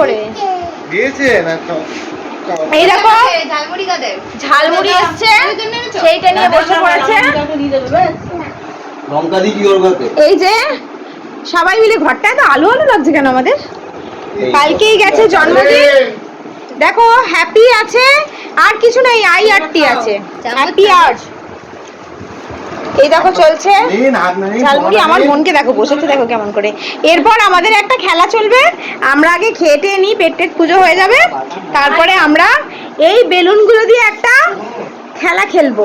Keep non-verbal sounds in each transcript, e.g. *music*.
করে। দিয়েছে না। এই দেখো ঝালমুড়ি কাদের? ঝালমুড়ি এসছে সেইটা নিয়ে বসে পড়েছে। লঙ্কা দি কি করবে এই যে সবাই মিলে ঘরটায় তো আলো আলো লাগছে কেন আমাদের? কালকেই গেছে জন্মদিন। দেখো হ্যাপি আছে আর কিছু নেই আই আরটি আছে। হ্যাপি আর্ট এই দেখো চলছে। ঝালমুড়ি আমার। মনকে দেখো বসেছে দেখো কেমন করে। এরপর আমাদের একটা খেলা চলবে। আমরা আগে খেয়ে টেয়ে নিই পেট টেট পুজো হয়ে যাবে। তারপরে আমরা এই বেলুনগুলো দিয়ে একটা খেলা খেলব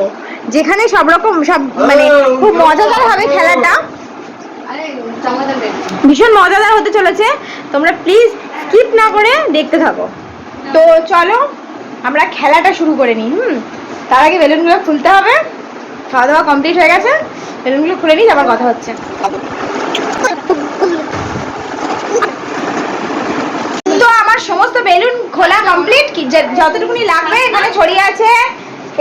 যেখানে সব রকম সব মানে খুব মজাদার হবে খেলাটা। ভীষণ মজাদার হতে চলেছে। তোমরা প্লিজ স্কিপ না করে দেখতে থাকো। তো চলো আমরা খেলাটা শুরু করে নিই হুম? তার আগে বেলুনগুলো খুলতে হবে। খাওয়া দাওয়া কমপ্লিট হয়ে গেছে, বেলুনগুলো খুলে নিই আবার কথা হচ্ছে। তো আমার সমস্ত বেলুন খোলা কমপ্লিট যতটুকুনি লাগবে, এখানে ছড়িয়ে আছে,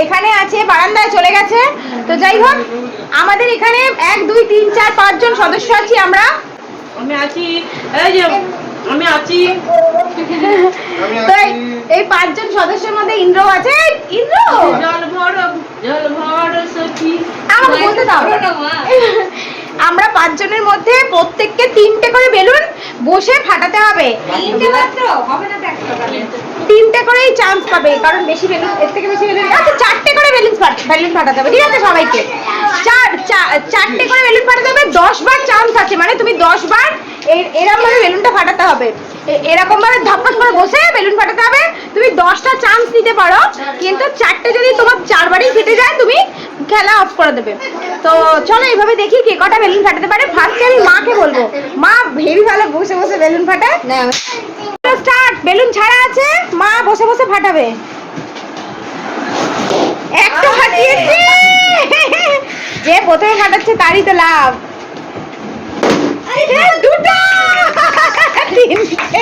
এখানে আছে, বারান্দায় চলে গেছে। তো যাই হোক, আমাদের এখানে এক, দুই, তিন, চার, পাঁচজন সদস্য আছি আমরা। আমি আছি আমি আছি। এই- পাঁচজন সদস্যের মধ্যে ইন্দ্র আছে। ইন্দ্র! জল ভর জল ভর সখী। আমাকে বলতে দাও। আমরা পাঁচজনের মধ্যে প্রত্যেককে তিনটে করে বেলুন বসে ফাটাতে হবে। তিনটে মাত্র? হবে না তিনটে করেই চান্স পাবে কারণ বেশি বেলুন এর থেকে বেশি বেলুন আচ্ছা চারটে করে বেলুন বেলুন ফাটাতে হবে ঠিক আছে সবাইকে? চার চারটে করে বেলুন ফাটাতে হবে দশ বার চান্স আছে মানে তুমি দশ বার এরম ভাবে বেলুনটা ফাটাতে হবে। এরকম ভাবে ধপাস করে বসে বেলুন ফাটাতে হবে। তুমি দশটা চান্স নিতে পারো কিন্তু চারটে যদি তোমার চারবারই ফেটে যায় তুমি খেলা অফ করে দেবে। তো চলো এইভাবে দেখি কে কটা বেলুন ফাটাতে পারে। ফার্স্টে আমি মাকে বলব। মা হেভি ভালো বসে বসে বেলুন ফাটায় স্টার্ট বেলুন ছাড়া আছে মা বসে বসে ফাটাবে। একটা ফাটিয়েছে। *laughs* যে প্রথমে ফাটাচ্ছে তারই তো লাভ এ, দুটো তিনটে। আস্তে। এই, কত কত কত চারটে হয়ে গেছে তুমি হয়ে গেছে কত মিনিট হয়েছে মিনিটের জন্য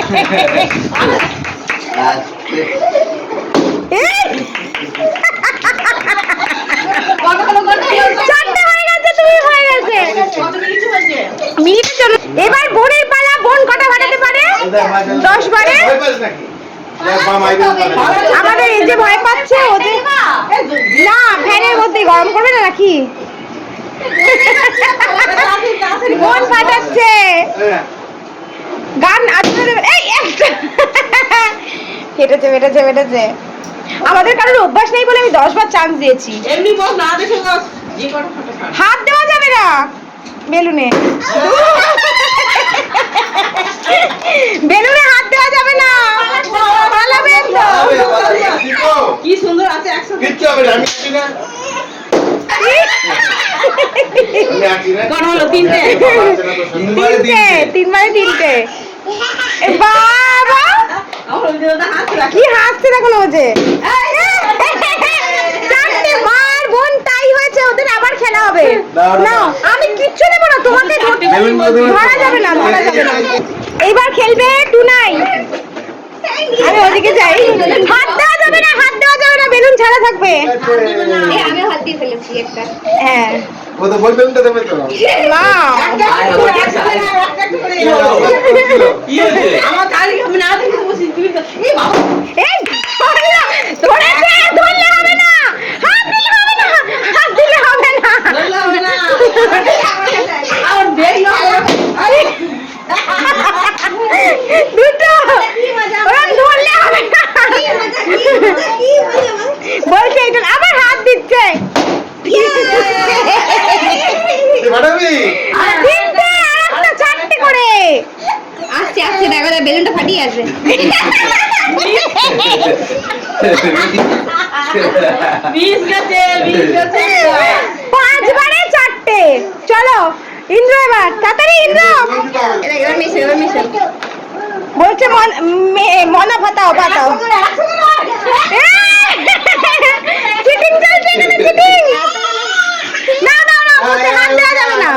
এবার বোনের পালা বোন কটা ফাটাতে পারে দশ বারে। আমাদের এই যে ভয় পাচ্ছে ওদের না ফ্যানের মধ্যে গরম করবে না নাকি বোন ফাটাচ্ছে হ্যাঁ। গান এই ফেটেছে ফেটেছে ফেটেছে। আমাদের কারোর অভ্যাস নেই বলে আমি দশ বার চান্স দিয়েছি। এমনি বস না দেখে বস। হাত দেওয়া যাবে না। বেলুনে। বেলুনে হাত দেওয়া যাবে না। কি সুন্দর আছে একসাথে কটা হলো? তিনটে? তিনটে। তিনবারে তিনটে বাবা কি হাসছে দেখো ও যে খেলা হবে না আমি কিচ্ছু দেবো না তোমাকে। ধরা যাবে না ধরা যাবে না এইবার খেলবে টুনাই আমি ওদিকে যাই হাত দেওয়া যাবে না হাত বেলুন ছাড়া থাকবে আমি হাত দিয়ে ফেলেছি একটা হ্যাঁ ও তো বই বেলুনটা দেবে তো। না আমার কাছে আয়। কি হলো? কি হয়েছে? আমার গাড়ি আমি না দেখে বসি তুমি তো এই বাবা এই ধরলা, ধরেছে ধরলে হবে না হাত দিলে হবে না হাত দিলে হবে না ধরলে হবে না আমার বেগ না দুটো ওরা ধরলে হবে না বলছে এটা আবার হাত দিচ্ছে তুই ফাটাবি? তিনটে আর একটা চারটে করে আসছে আসছে দেখো দেখো, বেলুনটা ফাটিয়ে আছে বিষ গেছে পাঁচবারে চারটে চলো ইন্দ্র এবার তাড়াতাড়ি ইন্দ্র বলছে মন মনা ফাটাও ফাটাও চিটিং চলছে এখানে চিটিং না না না বলছে হাত দেওয়া যাবে না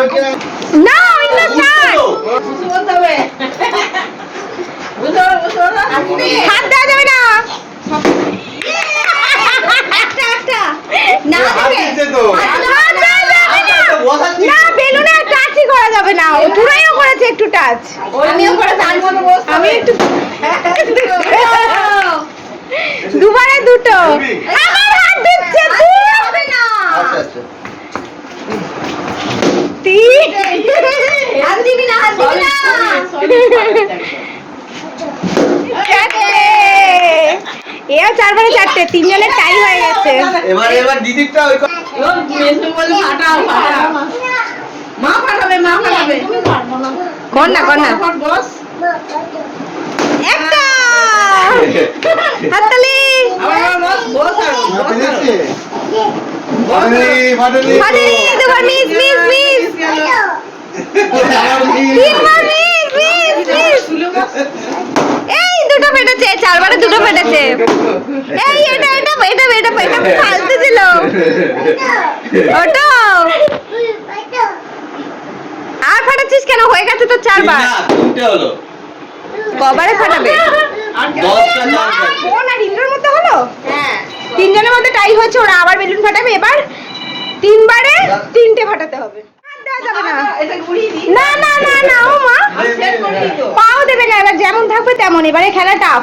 না ইন্দ্র স্টার্ট বসে বলতে হবে বুঝতে পারো বুঝতে পারো হাত দেওয়া যাবে না। না না। না। বেলুনে টাচই করা যাবে না। ও করেছে একটু টাচ আমিও আমি একটু দুবারে দুটো। আমার হাত দিচ্ছে তিন আচ্ছা আচ্ছা। তিন হাত দিবি না হাত দিবি না। চারটে এও চারবারে চারটে তিনজনের টাই হয়ে গেছে। এবার এবার দিদিরটা ওই বলে ফাটাও ফাটাও। মা ফাটাবে মা ফাটাবে। কর না কর না বস। একটা! হাততালি! বস বস ফাটালি ফাটালি। দুবার মিস মিস মিস তিনবার মিস মিস মিস তুলে বস এই দুটো পেটেছে চারবারে দুটো পেটেছে এই এটা এটা এটা এটা এটা ফালতু ছিল। ওটো। আর ফাটাচ্ছিস কেন? হয়ে গেছে তো চারবার। না, তিনটে হলো। কবারে ফাটাবে। আর দশটা চান্স আছে বোন আর ইন্দ্রর মধ্যে হলো? হ্যাঁ। তিনজনের মধ্যে টাই হয়েছে ওরা আবার বেলুন ফাটাবে। এবার তিনবারে তিনটে ফাটাতে হবে। যাবে না। না না না না ও মা। পাও দেবে না এবার যেমন থাকবে তেমন এবারে খেলা টাফ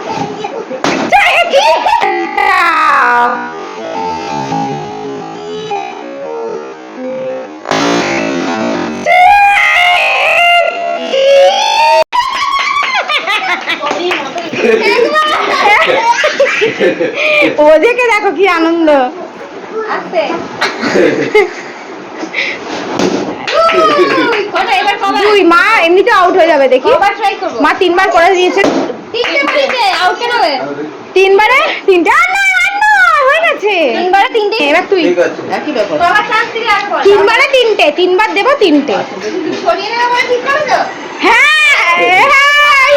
*laughs* ওদেরকে দেখো কি আনন্দ। আস্তে *laughs* কটা এবার কবার দুই মা এমনিতে আউট হয়ে যাবে দেখি। কবার ট্রাই করব। মা তিনবার করে দিয়েছে। তিনবারে তিনটে? হয়ে গেছে। তিনবারে তিনটে? এবার তুই। তিনবারে তিনটে তিনবার দেবো তিনটে। তো? হ্যাঁ হ্যাঁ। হ্যাঁ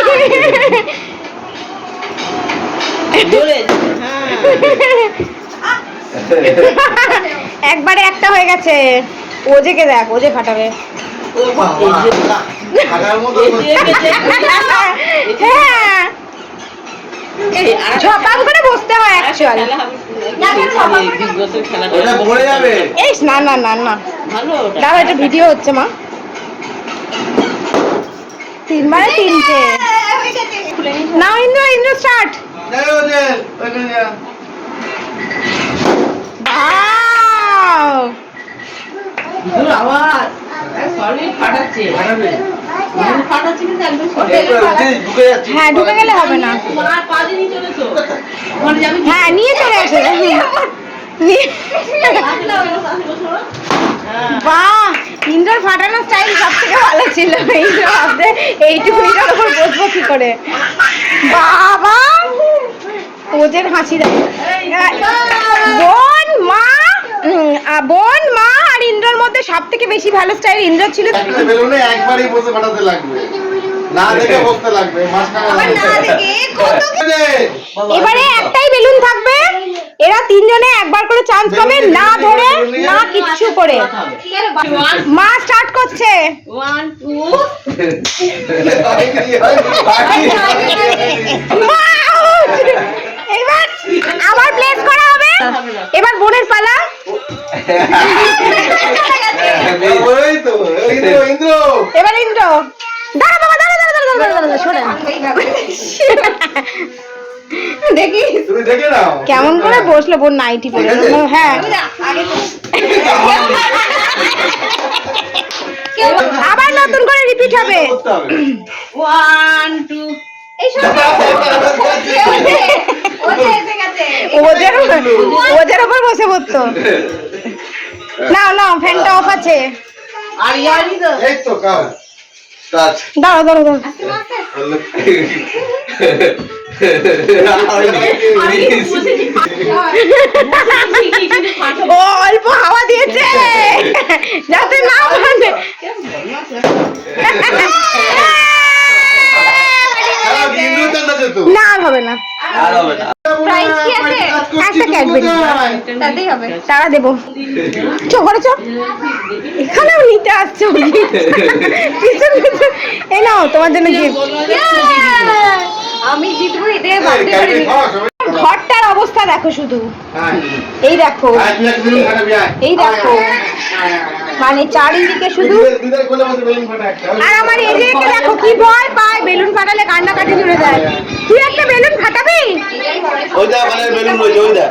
একবারে একটা হয়ে গেছে। ওজেকে দেখ ওজে ফাটাবে ও বসতে হয় অ্যাকচুয়াল এই না ভিডিও হচ্ছে মা তিনবারে তিনটে না ইন্দ্র ইন্দ্র স্টার্ট যাই ওদের ওইখানে যা ধুর আওয়াজ সরি ফাটাচ্ছে ফাটাবে বেলুন ফাটাচ্ছে কিন্তু একদম সরি এরপরে ওই যে ঢুকে যাচ্ছে হ্যাঁ ঢুকে গেলে হবে না। তোমার পা দিয়ে নিয়ে চলেছো? ওখানে যাবি হ্যাঁ নিয়ে চলে আসে। হ্যাঁ। বাহ ইন্দ্রর ফাটানোর স্টাইল সব থেকে ভালো ছিল। ইন্দ্র ভাবতে এইটুকু ইন্দ্রর উপর বসবো কি করে? বাবা ওদের হাসি দেয় বোন মা আর ইন্দ্রর মধ্যে সব থেকে বেশি ভালো স্টাইল ইন্দ্র ছিল বেলুনে একবারই বসে ফাটাতে লাগবে। না দেখে বসতে লাগবে কত এবারে একটাই বেলুন থাকবে। এরা তিনজনে একবার করে চান্স পাবে না ধরে না কিচ্ছু করে। মা স্টার্ট করছে। One *laughs* two *laughs* Out! এবার আবার প্লেস করা হবে এবার বোনের পালা ওই তো ইন্দ্র ইন্দ্র এবার ইন্দ্র দাঁড়া বাবা দাঁড়া দাঁড়া দাঁড়া দাঁড়া দাঁড়া শোনেন দেখি তুমি দেখে নাও কেমন করে বসল বোন নাইটি পরে? হ্যাঁ। আবার নতুন করে রিপিট হবে। ওয়ান টু ওদের ওদের ওপর বসে পড়তো। *laughs* নাও নাও ফ্যানটা অফ আছে। আর ইয়ারি তো। এই তো কাজ কাজ। দাঁড়াও দাঁড়াও দাঁড়াও। ও অল্প হাওয়া দিয়েছে। যাতে না মানে না হবে না। আর হবে না। কি আছে? একটা Cadbury। তাতেই হবে। তারা দেবো। চো করে চো এখানেও নিতে আসছো পিছন পিছন এই নাও তোমার জন্য গিফট আমি জিতবো এতে ভাবতে পারিনি। ঘরটার অবস্থা দেখো শুধু। এই দেখো। এই দেখো। মানে চারিদিকে শুধু আর আমার এলিয়াকে দেখো কি ভয় পায় বেলুন ফাটালে কান্না কাটি জুড়ে যায়। তুই একটা বেলুন ফাটাবি? ওই দেখ মানে বেলুন ওই দেখ